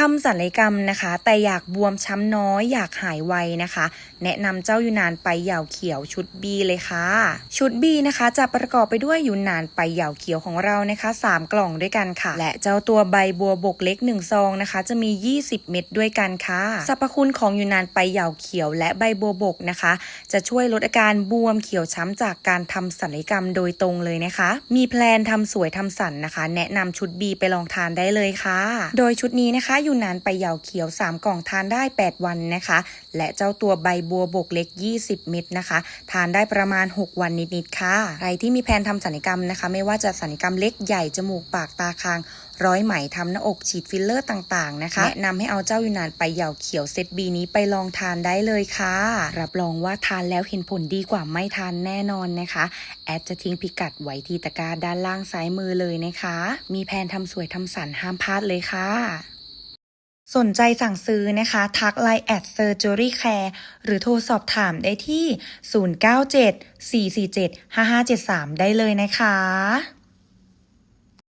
ทำศัลยกรรมนะคะ แต่อยากบวมช้ำน้อยอยากหายไวนะคะ แนะนำเจ้ายูนานไปเหยาวเขียวชุด B เลยค่ะ ชุด B นะคะจะประกอบไปด้วยยูนานไปเหยาวเขียวของเรานะคะ 3 กล่องด้วยกันค่ะ และเจ้าตัวใบบัวบกเล็ก1ซองนะคะ จะมี 20 เม็ดด้วยกันค่ะสรรพคุณของยูนานไปเหยาวเขียวและใบบัวบกนะคะ จะช่วยลดอาการบวมเขียวช้ำจากการทำศัลยกรรมโดยตรงเลยนะคะ มีแพลนทำสวยทำสันนะคะ แนะนำชุด B ไปลองทานได้เลยค่ะ โดยชุดนี้นะคะอยู่นานไปยาวเขียว 3 กล่องทานได้ 8 วันนะคะ และเจ้าตัวใบบัวบกเล็ก 20 เม็ดนะคะ ทานได้ประมาณ 6 วันนิดๆค่ะ ใครที่มีแผนทำศัลยกรรมนะคะ ไม่ว่าจะศัลยกรรมเล็กใหญ่จมูกปากตาคางร้อยไหมทำหน้าอกฉีดฟิลเลอร์ต่างๆนะคะแนะนำให้เอาเจ้ายูนานไปเหยาวเขียวเซตบีนี้ไปลองทานได้เลยค่ะ รับรองว่าทานแล้วเห็นผลดีกว่าไม่ทานแน่นอนนะคะ แอดจะทิ้งพิกัดไว้ที่ตะกร้าด้านล่างซ้ายมือเลยนะคะ มีแผนทำสวยทำสันห้ามพลาดเลยค่ะ สนใจสั่งซื้อนะคะ ทักไลน์แอดเซอร์จูรี่แคร์หรือโทรสอบถามได้ที่ 097 447 5573 ได้เลยนะคะ